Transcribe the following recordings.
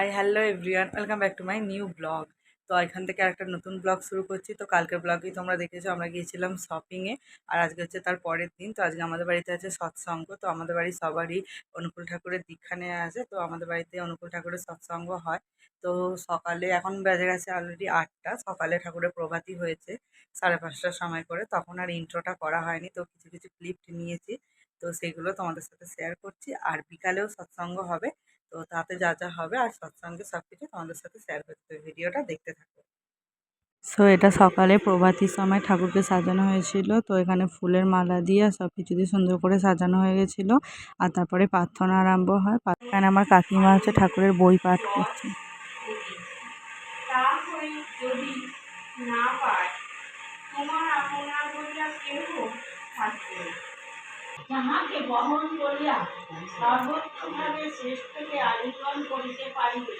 Hi hello everyone welcome back to my new blog তো এখান থেকে একটা নতুন ব্লগ শুরু করছি। তো কালকের ব্লগেই তোমরা দেখেছ, আমরা গিয়েছিলাম শপিংয়ে আর আজকে হচ্ছে তার পরের দিন। তো আজকে আমাদের বাড়িতে আছে সৎসঙ্গ। তো আমাদের বাড়ির সবারই অনুকূল ঠাকুরের দীক্ষা নেওয়া আছে। তো আমাদের বাড়িতে অনুকূল ঠাকুরের সৎসঙ্গ হয়। তো সকালে, এখন বেজে গেছে অলরেডি আটটা। সকালে ঠাকুরের প্রভাতী হয়েছে সাড়ে পাঁচটার সময় করে। তখন আর ইন্ট্রোটা করা হয়নি। তো কিছু কিছু ক্লিপ নিয়েছি। তো সেগুলো তোমাদের সাথে শেয়ার করছি। আর বিকালেও সৎসঙ্গ হবে। তো তাতে যা যা হবে আর সৎসঙ্গে সব কিছু তোমাদের সাথে শেয়ার করতে হবে ভিডিওটা দেখতে থাকো। সো এটা সকালে প্রভাতির সময় ঠাকুরকে সাজানো হয়েছিল। তো এখানে ফুলের মালা দিয়ে সব কিছু দিয়ে সুন্দর করে সাজানো হয়ে গেছিল। আর তারপরে প্রার্থনা আরম্ভ হয়। এখানে আমার কাকিমা হচ্ছে ঠাকুরের বই পাঠ করছে। যদি না পায় যাহাকে বহন করিয়া সর্বোচ্চভাবে শ্রেষ্ঠকে আলিঙ্গন করিতে পারিবে।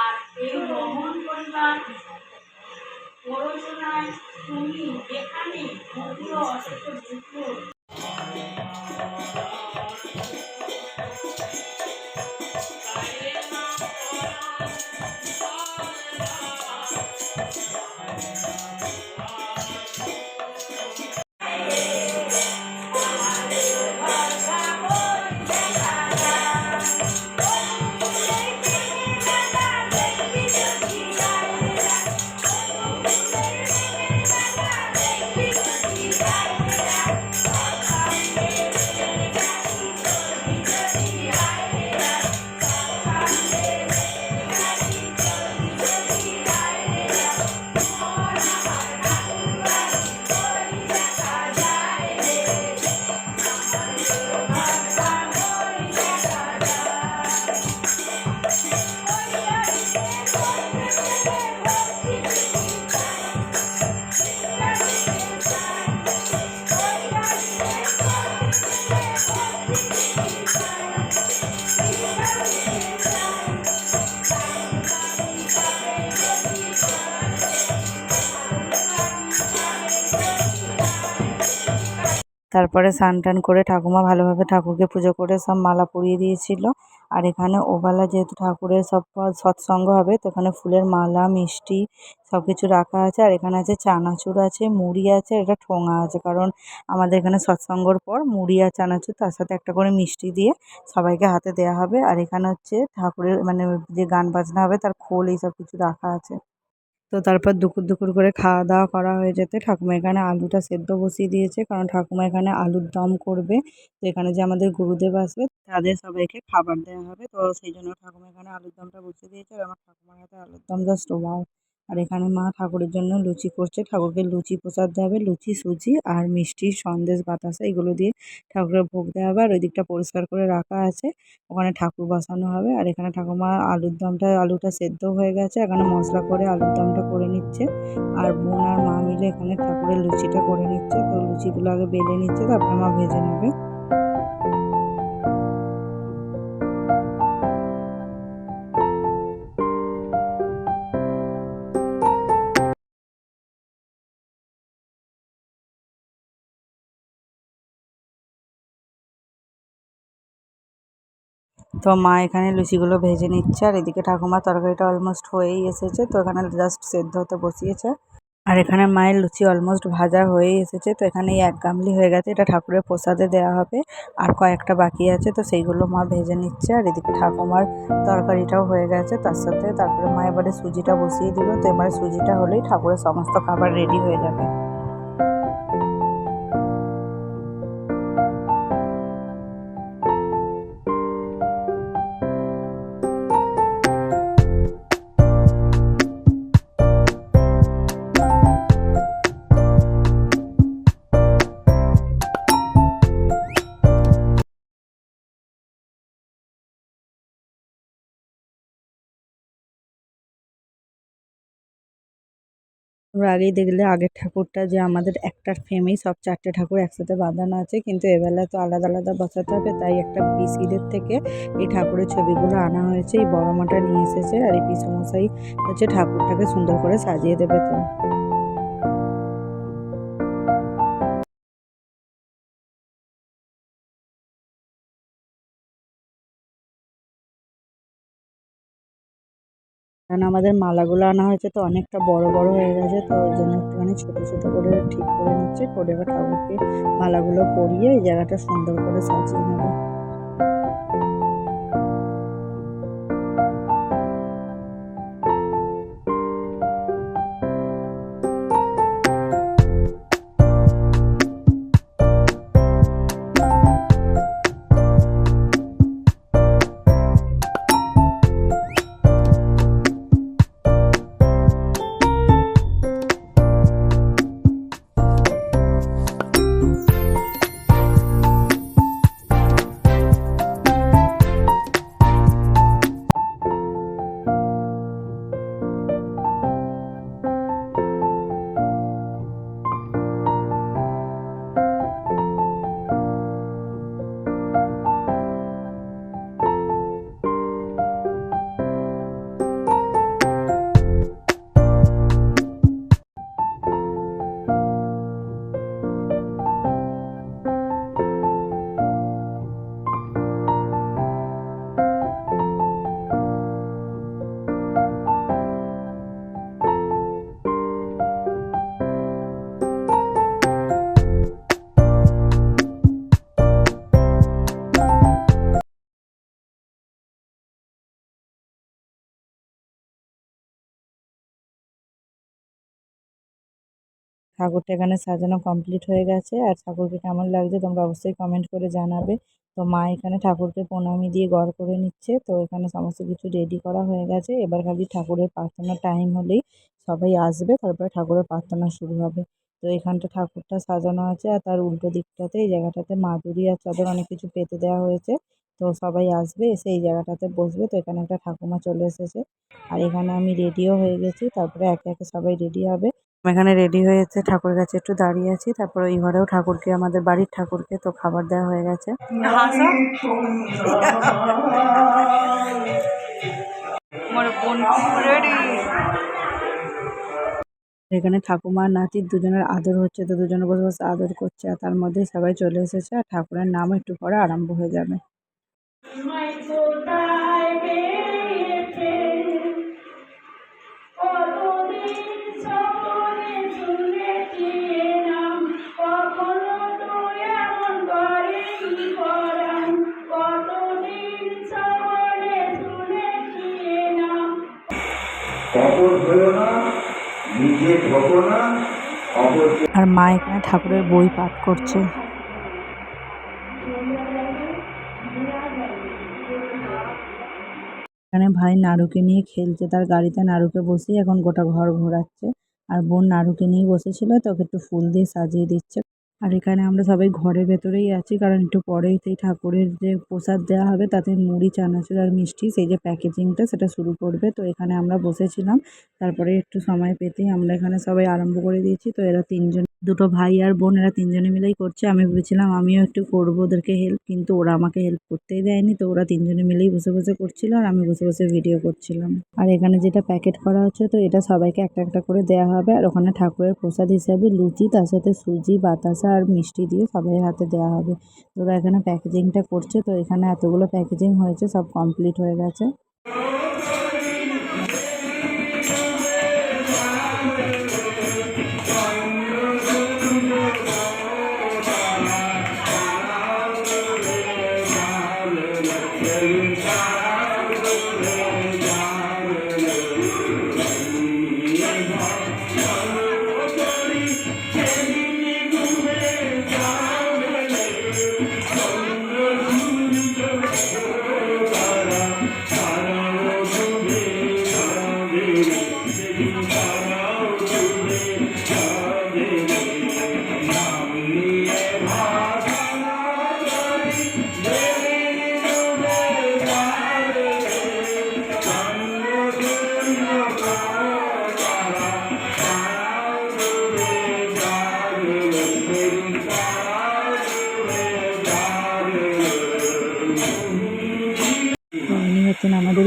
আর এই বহন করিবার প্ররোচনায় তুমি এখানে মধুর অথচ তারপরে স্নান টান করে ঠাকুমা ভালোভাবে ঠাকুরকে পুজো করে সব মালা পরিয়ে দিয়েছিল। আর এখানে ওবেলা যেহেতু ঠাকুরের সব সৎসঙ্গ হবে, তো এখানে ফুলের মালা, মিষ্টি সব কিছু রাখা আছে। আর এখানে আছে চানাচুর আছে, মুড়ি আছে এটা ঠোঙা আছে। কারণ আমাদের এখানে সৎসঙ্গর পর মুড়ি আর চানাচুর, তার সাথে একটা করে মিষ্টি দিয়ে সবাইকে হাতে দেওয়া হবে। আর এখানে হচ্ছে ঠাকুরের মানে যে গান বাজনা হবে, তার খোল এইসব কিছু রাখা আছে। তো তারপর দুপুর দুপুর করে খাওয়া দাওয়া করা হয়ে যেতে ঠাকুমা এখানে আলুটা সেদ্ধ বসিয়ে দিয়েছে কারণ ঠাকুমা এখানে আলুর দম করবে। তো এখানে যে আমাদের গুরুদেব আসবে তাদের সবাইকে খাবার দেওয়া হবে। তো সেই জন্য ঠাকুমা এখানে আলুর দমটা বসিয়ে দিয়েছে আর আমার ঠাকুমার হাতে আলুর দম জাস্ট ওয়াও আর এখানে মা ঠাকুরের জন্য লুচি করছে। ঠাকুরকে লুচি প্রসাদ দেওয়া হবে, লুচি, সুজি আর মিষ্টি, সন্দেশ, বাতাসা এগুলো দিয়ে ঠাকুরের ভোগ দেওয়া হবে। আর ওই দিকটা পরিষ্কার করে রাখা আছে। ওখানে ঠাকুর বসানো হবে। আর এখানে ঠাকুমা আলুর দমটা, আলুটা সেদ্ধ হয়ে গেছে। এখানে মশলা করে আলুর দমটা করে নিচ্ছে। আর বোন আর মা মিলে এখানে ঠাকুরের লুচিটা করে নিচ্ছে। তো লুচিগুলো আগে বেলে নিচ্ছে, তারপরে মা ভেজে নেবে। তো মা এখানে লুচিগুলো ভেজে নিচ্ছে আর এদিকে ঠাকুমার তরকারিটা অলমোস্ট হয়েই এসেছে, তো এখানে জাস্ট সেদ্ধ হতে বসিয়েছে। আর এখানে মায়ের লুচি অলমোস্ট ভাজা হয়েই এসেছে, তো এখানে এক গামলি হয়ে গেছে, এটা ঠাকুরের প্রসাদে দেওয়া হবে। আর কয়েকটা বাকি আছে, তো সেইগুলো মা ভেজে নিচ্ছে আর এদিকে ঠাকুমার তরকারিটাও হয়ে গেছে, তার সাথে তারপরে মা এবারে সুজিটা বসিয়ে দিল, তো এবারে সুজিটা হলেই ঠাকুরের সমস্ত খাবার রেডি হয়ে যাবে। তোমরা আগেই দেখলে আগের ঠাকুরটা যে আমাদের একটার ফ্রেমেই সব চারটে ঠাকুর একসাথে বাঁধানো আছে, কিন্তু এবেলা তো আলাদা আলাদা বসাতে হবে, তাই একটা পিসিদের থেকে এই ঠাকুরের ছবিগুলো আনা হয়েছে, এই বড় মাটা নিয়ে এসেছে, আর এই পিসমশাই হচ্ছে ঠাকুরটাকে সুন্দর করে সাজিয়ে দেবে তো। কারণ আমাদের মালাগুলো আনা হয়েছে তো অনেকটা বড় বড় হয়ে গেছে, তো ওই জন্য একটুখানি ছোটো ছোটো করে ঠিক করে নিচ্ছে, করে ঠাকুরকে মালাগুলো পরিয়ে এই জায়গাটা সুন্দর করে সাজিয়ে নেবে। ঠাকুরটা এখানে সাজানো কমপ্লিট হয়ে গেছে। আর ঠাকুরকে কেমন লাগছে তোমরা অবশ্যই কমেন্ট করে জানাবে। তো মা এখানে ঠাকুরকে প্রণামী দিয়ে গড় করে নিচ্ছে। তো এখানে সমস্ত কিছু রেডি করা হয়ে গেছে। এবার খালি ঠাকুরের প্রার্থনার টাইম হলেই সবাই আসবে। তারপরে ঠাকুরের প্রার্থনা শুরু হবে। তো এখানটা ঠাকুরটা সাজানো আছে আর তার উল্টো দিকটাতে এই জায়গাটাতে মাদুরি আর চাদর অনেক কিছু পেতে দেওয়া হয়েছে। তো সবাই আসবে, এসে এই জায়গাটাতে বসবে। তো এখানে একটা ঠাকুমা চলে এসেছে। আর এখানে আমি রেডিও হয়ে গেছি। তারপরে একে একে সবাই রেডি হবে। এখানে রেডি হয়েছে ঠাকুরের কাছে একটু দাঁড়িয়ে আছি। তারপর ওই ঘরেও ঠাকুরকে আমাদের বাড়ির ঠাকুরকে তো খাবার দেওয়া হয়ে গেছে। এখানে ঠাকুমার নাতির দুজনের আদর হচ্ছে তো দুজনে বসে বসে আদর করছে আর তার মধ্যে সবাই চলে এসেছে আর ঠাকুরের নাম একটু পরে আরম্ভ হয়ে যাবে। আর মা এখানে ঠাকুরের বই পাঠ করছে। এখানে ভাই নারুকে নিয়ে খেলছে, তার গাড়িতে নারুকে বসিয়ে এখন গোটা ঘর ঘোরাচ্ছে। আর বোন নারুকে নিয়ে বসেছিল তোকে একটু ফুল দিয়ে সাজিয়ে দিচ্ছে। আর এখানে আমরা সবাই ঘরের ভেতরেই আছি, কারণ একটু পরেই সেই ঠাকুরের যে প্রসাদ দেওয়া হবে, তাতে মুড়ি, চানাচুর আর মিষ্টি, সেই যে প্যাকেজিংটা সেটা শুরু করবে। তো এখানে আমরা বসেছিলাম, তারপরে একটু সময় পেতেই আমরা এখানে সবাই আরম্ভ করে দিয়েছি। তো এরা তিনজন, দুটো ভাই আর বোন, এরা তিনজনে মিলেই করছে। আমি ভেবেছিলাম আমিও একটু করব ওদেরকে হেল্প কিন্তু ওরা আমাকে হেল্প করতেই দেয়নি। তো ওরা তিনজনে মিলেই বসে বসে করছিল আর আমি বসে বসে ভিডিও করছিলাম। আর এখানে যেটা প্যাকেট করা হচ্ছে, তো এটা সবাইকে একটা একটা করে দেওয়া হবে। আর ওখানে ঠাকুরের প্রসাদ হিসাবে লুচি, তার সাথে সুজি, বাতাসা আর মিষ্টি দিয়ে সবাই হাতে দেওয়া হবে। তোরা এখানে প্যাকেজিংটা করছে, তো এখানে এতগুলো প্যাকেজিং হয়েছে, সব কমপ্লিট হয়ে গেছে।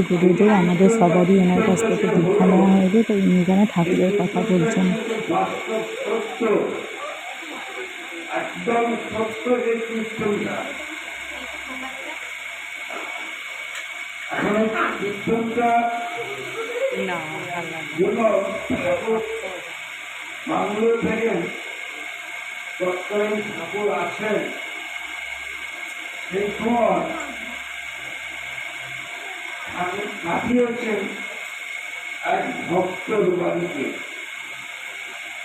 গুরুদেব আমাদের সবারই এনার কাছ থেকে দীক্ষা নেওয়া হয়েছে তো ইনি এখানে ঠাকুরের কথা বলছেন। একদম সত্য যে এখন জন্য থেকে তৎকালীন ঠাকুর আছেন। সেই সময় ঠাকুর পাঠিয়েছেন এক ভক্তর বাড়িতে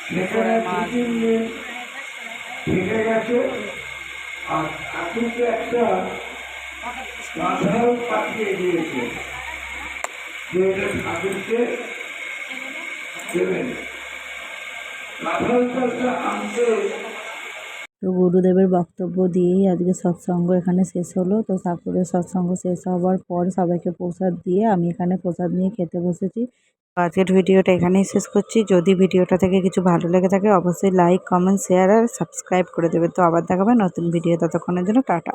সেখানে তিন দিন থেকে গেছে আর ঠাকুরকে একটা কাঁঠাল পাঠিয়ে দিয়েছে। যে এটা ঠাকুরকে দেবেন। কাঁঠালটা আনতে তো গুরুদেবের বক্তব্য দিয়েই আজকে সৎসঙ্গ এখানে শেষ হলো। তো ঠাকুরের সৎসঙ্গ শেষ হওয়ার পর সবাইকে প্রসাদ দিয়ে আমি এখানে প্রসাদ নিয়ে খেতে বসেছি। আজকের ভিডিওটা এখানেই শেষ করছি। যদি ভিডিওটা থেকে কিছু ভালো লেগে থাকে, অবশ্যই লাইক কমেন্ট শেয়ার আর সাবস্ক্রাইব করে দেবে। তো আবার দেখাবে নতুন ভিডিও ততক্ষণের জন্য, টাটা।